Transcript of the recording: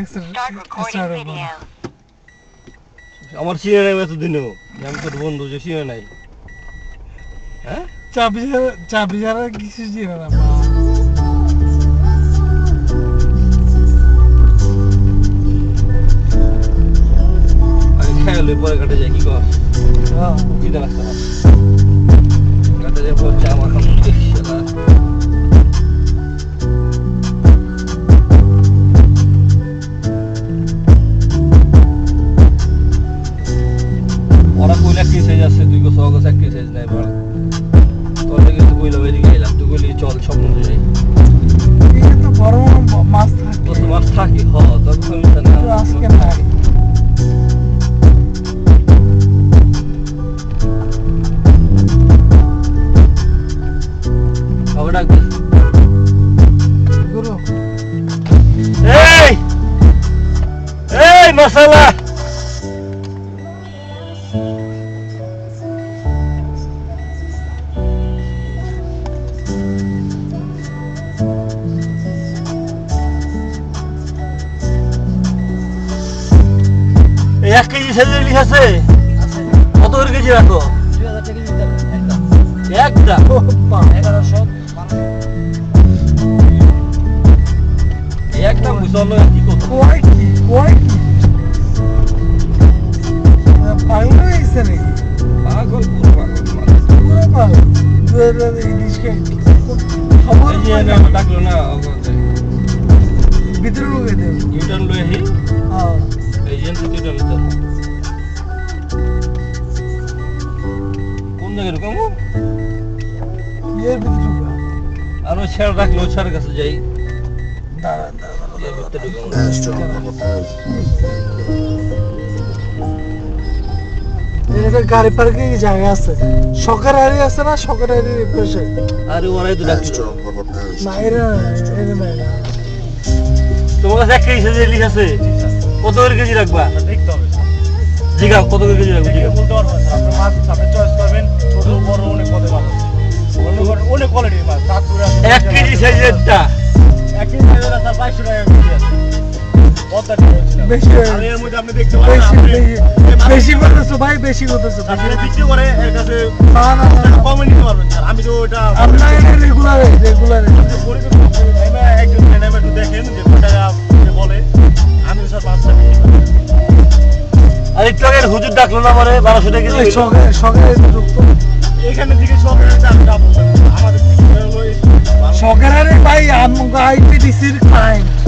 Recording video. আমার চিনে নাই এতদিনও আমি তোর বন্ধু যে চিনে নাই। হ্যাঁ? চাবি ছাড়া চাবি ছাড়া কিছু ছিল না পরে কাটে যায় কি কর? হ্যাঁ। খিদে কি সাইজ আছে দুই কো সগস এক কি সাইজ নাই বড় তোর কিন্তু তুই কইলা এদিকে আইলাম তুই কইলি চল স্বপ্ন যাই এখানে তো বড় মাছ থাকে। তোমার থাকি হ তখন আজকে নাই এক কেজি সাইজের ইলিশ আছে কত করে কেজি রাখো? একটা। কি করতো পাগল হয়ে নাকি পাগল পুরো পাগল পুরো পাগল ইলিশকে খবর এই যে এনে আমার ডাকলো না ভিতরে ঢুকে দেব ইউটার্ন লয়ে এই যে ইউটার্ন আর ওই ছেড়ে রাখল ওই কাছে যাই। গাড়ি পার্কিং জায়গা আছে। হারি আছে না? হারি পাশে। আরে ওরাই তো তোমার কাছে এক কেজি আছে কত করে কেজি রাখবা? দেখতে হবে জিগা কত করে কেজি রাখবা জিগা বলতে পারব না মাছ আপনি চয়েস করবেন। সাইজেরটা এক কেজি সাইজের আছে বাইশশো টাকা আমি তো ওটা রেগুলার রেগুলার দেখেন যে টাকা বলে আমি স্যার বিক্রি আর একটু আগে হুজুর ডাকলো না মানে বারোশো টাকা কইলো। সকালে সকালে এখানে সব আমাদের সকালে ভাই আমগো আইপিডিসির ক্লায়েন্ট